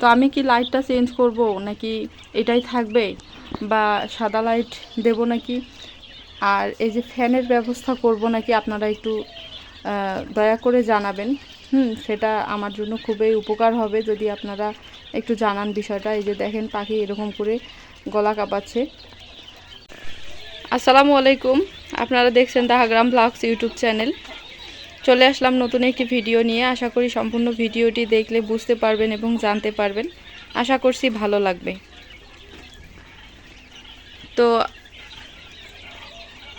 তো আমি কি লাইটটা চেঞ্জ করব? নাকি এটাই থাকবে? বা সাদা লাইট দেব নাকি? আর এই যে ফ্যানের ব্যবস্থা করব নাকি আপনারা একটু দয়া করে জানাবেন। হুম, সেটা আমার জন্য খুবই উপকার হবে যদি আপনারা একটু জানান বিষয়টা। এই যে দেখেন পাখি এরকম করে গলা কাঁপাচ্ছে। আসসালামু আলাইকুম। আপনারা দেখছেন দাহাগ্রাম ব্লগস ইউটিউব চ্যানেল। চলে আসলাম নতুন একটি ভিডিও নিয়ে। আশা করি সম্পূর্ণ ভিডিওটি দেখলে বুঝতে পারবেন এবং জানতে পারবেন। আশা করছি ভালো লাগবে। তো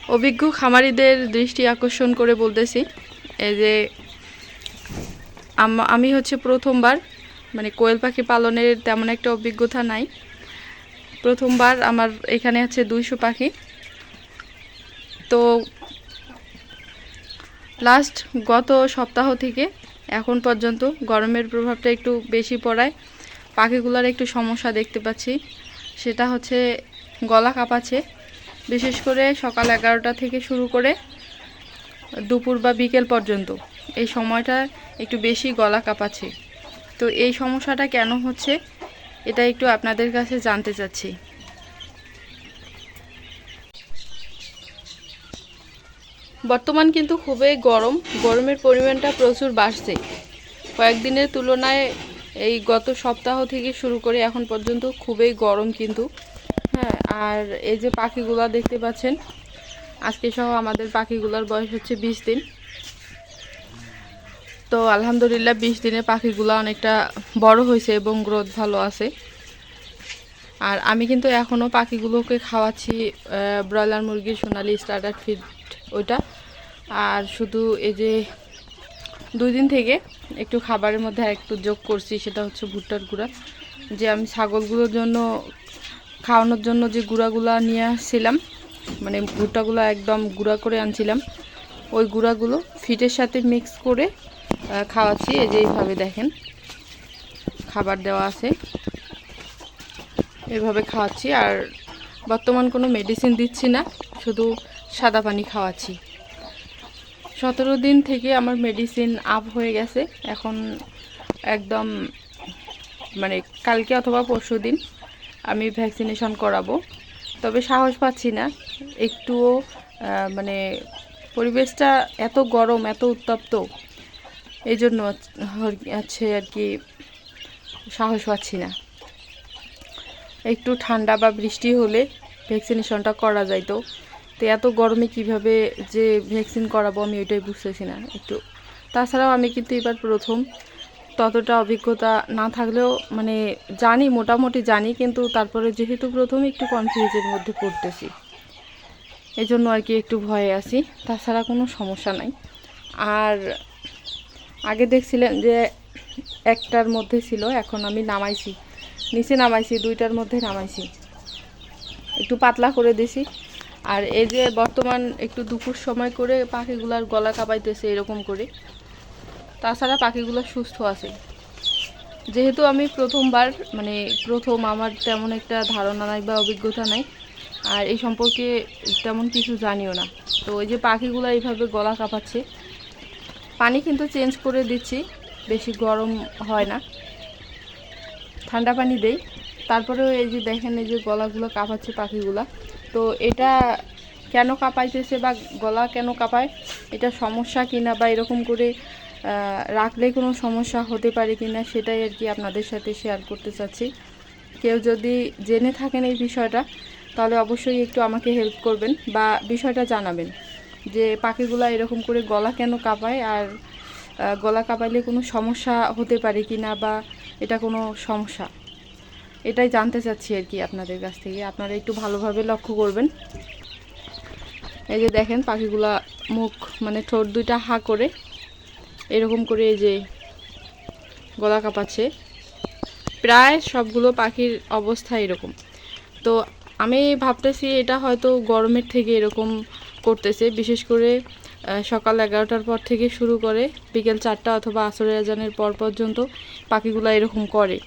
অভিজ্ঞ খামারিদের দৃষ্টি আকর্ষণ করে বলতেছি, এই যে আম- হচ্ছে প্রথমবার মানে কোয়েল পাখি পালনের তেমন একটা অভিজ্ঞতা নাই। প্রথমবার আমার এখানে আছে দুইশো পাখি। তো লাস্ট গত সপ্তাহ থেকে এখন পর্যন্ত গরমের প্রভাবটা একটু বেশি পড়ায়। পাখিগুলোর একটু সমস্যা দেখতে পাচ্ছি। সেটা হচ্ছে গলা কাঁপাচ্ছে। বিশেষ করে সকাল এগারোটা থেকে শুরু করে দুপুর বা বিকেল পর্যন্ত এই সময়টা একটু বেশি গলা কাঁপাচ্ছে। তো এই সমস্যাটা কেন হচ্ছে, এটা একটু আপনাদের কাছে জানতে চাচ্ছি। বর্তমান কিন্তু খুবই গরম। গরমের পরিমাণটা প্রচুর বাড়ছে। কয়েকদিনের তুলনায় এই গত সপ্তাহ থেকে শুরু করে এখন পর্যন্ত খুবই গরম কিন্তু। হ্যাঁ আর এই যে পাখিগুলো দেখতে পাচ্ছেন, আজকে সহ আমাদের পাখিগুলোর বয়স হচ্ছে বিশ দিন। তো আলহামদুলিল্লাহ বিশ দিনে পাখিগুলো অনেকটা বড় হয়েছে এবং গ্রোথ ভালো আছে। আর আমি কিন্তু এখনও পাখিগুলোকে খাওয়াচ্ছি ব্রয়লার মুরগির সোনালি স্টার্টার ফিড ওইটা। আর শুধু এই যে দুই দিন থেকে একটু খাবারের মধ্যে একটু যোগ করছি, সেটা হচ্ছে ভুট্টার গুঁড়া। যে আমি ছাগলগুলোর জন্য, খাওয়ানোর জন্য যে গুঁড়াগুলো নিয়ে আসছিলাম মানে ভুট্টাগুলো একদম গুঁড়া করে আনছিলাম, ওই গুঁড়াগুলো ফিটের সাথে মিক্স করে খাওয়াচ্ছি। এই যে এইভাবে দেখেন, খাবার দেওয়া আছে। এভাবে খাওয়াচ্ছি আর বর্তমান কোনো মেডিসিন দিচ্ছি না, শুধু সাদা পানি খাওয়াচ্ছি। সতেরো দিন থেকে আমার মেডিসিন আপ হয়ে গেছে, এখন একদম মানে কালকে অথবা পরশু দিন আমি ভ্যাকসিনেশন করাবো। তবে সাহস পাচ্ছি না, একটুও মানে পরিবেশটা এত গরম, এত উত্তপ্ত এই জন্য আছে আর কি সাহস পাচ্ছি না। একটু ঠান্ডা বা বৃষ্টি হলে ভ্যাকসিনেশনটা করা যাইতো তো। এত গরমে কীভাবে যে ভ্যাকসিন করাবো আমি ওইটাই বুঝতেছি না একটু। তাছাড়াও আমি কিন্তু এবার প্রথম ততটা অভিজ্ঞতা না থাকলেও মানে জানি, মোটামুটি জানি, কিন্তু তারপরে যেহেতু প্রথমে একটু কনফিউজের মধ্যে পড়তেছি। এই জন্য আর কি একটু ভয়ে আছি। তাছাড়া কোনো সমস্যা নাই। আর আগে দেখছিলেন যে একটার মধ্যে ছিল, এখন আমি নামাইছি। নিচে নামাইছি, দুইটার মধ্যে নামাইছি। একটু পাতলা করে দিছি। আর এই যে বর্তমান একটু দুপুর সময় করে পাখিগুলার গলা কাঁপাইতেছে এরকম করে। তাছাড়া পাখিগুলো সুস্থ আছে। যেহেতু আমি প্রথমবার মানে প্রথম আমার তেমন একটা ধারণা নাই বা অভিজ্ঞতা নাই, আর এই সম্পর্কে তেমন কিছু জানিও না। তো ওই যে পাখিগুলো এইভাবে গলা কাঁপাচ্ছে, পানি কিন্তু চেঞ্জ করে দিচ্ছি, বেশি গরম হয় না। ঠান্ডা পানি দেই। তারপরেও এই যে দেখেন, এই যে গলাগুলো কাঁপাচ্ছে পাখিগুলা। তো এটা কেন কাঁপাইতেছে বা গলা কেন কাঁপায়, এটা সমস্যা কিনা বা এরকম করে রাখলে কোনো সমস্যা হতে পারে কিনা সেটাই আর কি আপনাদের সাথে শেয়ার করতে চাচ্ছি। কেউ যদি জেনে থাকেন এই বিষয়টা, তাহলে অবশ্যই একটু আমাকে হেল্প করবেন বা বিষয়টা জানাবেন যে পাখিগুলা এরকম করে গলা কেন কাঁপায় আর গলা কাঁপাইলে কোনো সমস্যা হতে পারে কি না বা এটা কোনো সমস্যা। এটাই জানতে চাচ্ছি আর কি আপনাদের কাছ থেকে। আপনারা একটু ভালোভাবে লক্ষ্য করবেন। এই যে দেখেন পাখিগুলা মুখ মানে ঠোঁট দুইটা হা করে এরকম করে এই যে গলা কাঁপাচ্ছে। প্রায় সবগুলো পাখির অবস্থা এরকম। তো আমি ভাবতেছি এটা হয়তো গরমের থেকে এরকম করতেছে, বিশেষ করে সকাল এগারোটার পর থেকে শুরু করে বিকেল চারটা অথবা আসরের আজানের পর পর্যন্ত পাখিগুলো এরকম করে।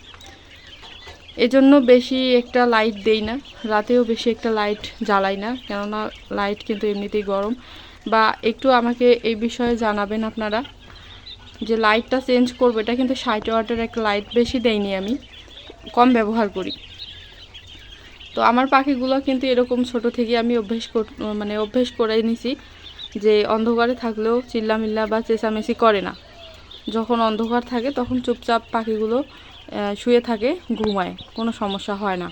এজন্য বেশি একটা লাইট দেই না, রাতেও বেশি একটা লাইট জ্বালাই না, কেননা লাইট কিন্তু এমনিতেই গরম। বা একটু আমাকে এই বিষয়ে জানাবেন আপনারা যে লাইটটা চেঞ্জ করব, এটা কিন্তু ষাট ওয়াটের একটা লাইট বেশি দেয়নি আমি, কম ব্যবহার করি। তো আমার পাখিগুলো কিন্তু এরকম ছোট থেকে আমি অভ্যেস মানে অভ্যেস করে নিছি। যে অন্ধকারে থাকলেও চিল্লামিল্লা বা চেঁচামেচি করে না। যখন অন্ধকার থাকে, তখন চুপচাপ পাখিগুলো শুয়ে থাকে, ঘুমায়। কোনো সমস্যা হয় না।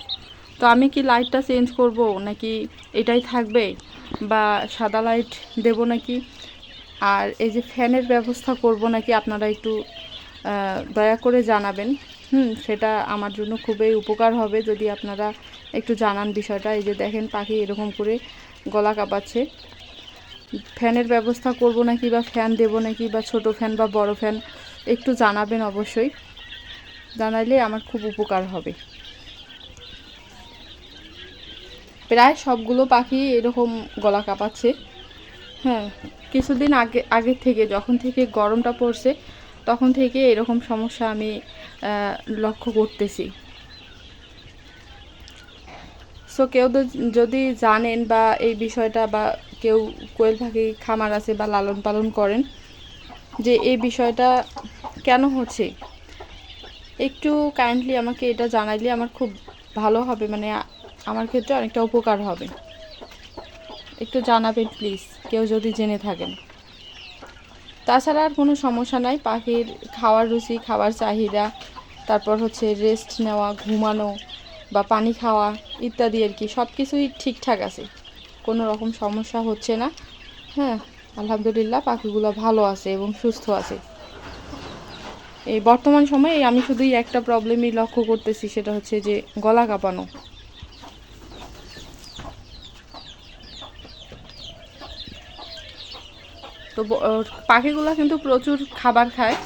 তো আমি কি লাইটটা চেঞ্জ করব, নাকি এটাই থাকবে, বা সাদা লাইট দেব নাকি? আর এই যে ফ্যানের ব্যবস্থা করব নাকি, আপনারা একটু দয়া করে জানাবেন। হুম, সেটা আমার জন্য খুবই উপকার হবে যদি আপনারা একটু জানান বিষয়টা। এই যে দেখেন, পাখি এরকম করে গলা কাঁপাচ্ছে। ফ্যানের ব্যবস্থা করব নাকি বা ফ্যান দেব নাকি বা ছোট ফ্যান বা বড় ফ্যান, একটু জানাবেন অবশ্যই। জানাইলে আমার খুব উপকার হবে। প্রায় সবগুলো পাখি এরকম গলা কাঁপাচ্ছে। হ্যাঁ কিছুদিন আগে আগের থেকে, যখন থেকে গরমটা পড়ছে, তখন থেকে এরকম সমস্যা আমি লক্ষ্য করতেছি। সো কেউ যদি জানেন বা এই বিষয়টা বা কেউ কোয়েল পাখি, খামার আছে বা লালন পালন করেন, যে এই বিষয়টা কেন হচ্ছে? একটু কাইন্ডলি আমাকে এটা জানাইলে আমার খুব ভালো হবে মানে আমার ক্ষেত্রে অনেকটা উপকার হবে। একটু জানাবেন প্লিজ কেউ যদি জেনে থাকেন। তাছাড়া আর কোনো সমস্যা নাই, পাখির খাওয়ার রুচি, খাওয়ার চাহিদা, তারপর হচ্ছে রেস্ট নেওয়া, ঘুমানো বা পানি খাওয়া ইত্যাদি আর কি সব কিছুই ঠিকঠাক আছে। কোনো রকম সমস্যা হচ্ছে না। হ্যাঁ আলহামদুলিল্লাহ পাখিগুলো ভালো আছে এবং সুস্থ আছে। এই বর্তমান সময়ে আমি শুধুই একটা প্রবলেমই লক্ষ্য করতেছি, সেটা হচ্ছে যে গলা কাঁপানো। তো পাখিগুলো কিন্তু প্রচুর খাবার খায়।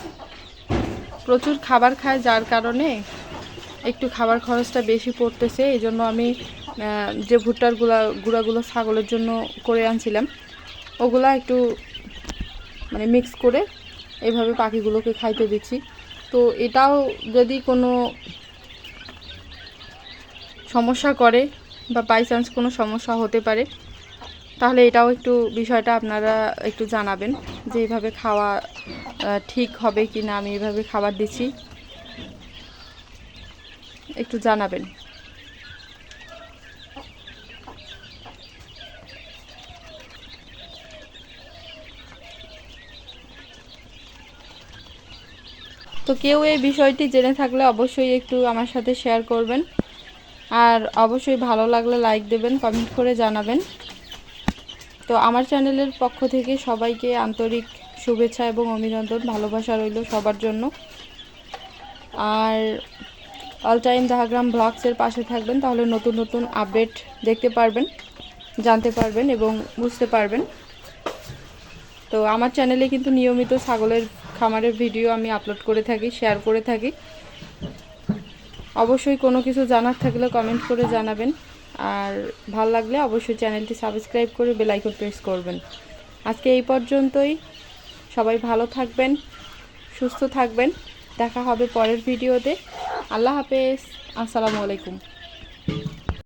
প্রচুর খাবার খায় যার কারণে একটু খাবার খরচটা বেশি পড়তেছে এই জন্য আমি যে ভুট্টারগুলা, গুঁড়াগুলো ছাগলের জন্য করে আনছিলাম, ওগুলা একটু মানে মিক্স করে এভাবে পাখিগুলোকে খাইতে দিচ্ছি। তো এটাও যদি কোনো সমস্যা করে বা বাই চান্স কোনো সমস্যা হতে পারে, তাহলে এটাও একটু বিষয়টা আপনারা একটু জানাবেন যে এইভাবে খাওয়া ঠিক হবে কি না আমি এভাবে খাবার দিচ্ছি। একটু জানাবেন। তো কেউ এই বিষয়টি জেনে থাকলে অবশ্যই একটু আমার সাথে শেয়ার করবেন। আর অবশ্যই ভালো লাগলে লাইক দেবেন, কমেন্ট করে জানাবেন। তো আমার চ্যানেলের পক্ষ থেকে সবাইকে আন্তরিক শুভেচ্ছা এবং অভিনন্দন, ভালোবাসা রইল সবার জন্য। আর অল টাইম দাহাগ্রাম ব্লগসের পাশে থাকবেন, তাহলে নতুন নতুন আপডেট দেখতে পারবেন, জানতে পারবেন এবং বুঝতে পারবেন। তো আমার চ্যানেলে কিন্তু নিয়মিত ছাগলের খামারের ভিডিও আমি আপলোড করে থাকি শেয়ার করে থাকি। অবশ্যই কোনো কিছু জানার থাকলে কমেন্ট করে জানাবেন। আর ভালো লাগলে অবশ্যই চ্যানেলটি সাবস্ক্রাইব করে বেল আইকন প্রেস করবেন। আজকে এই পর্যন্তই। সবাই ভালো থাকবেন, সুস্থ থাকবেন। দেখা হবে পরের ভিডিওতে আল্লাহ হাফেজ। আসসালামু আলাইকুম।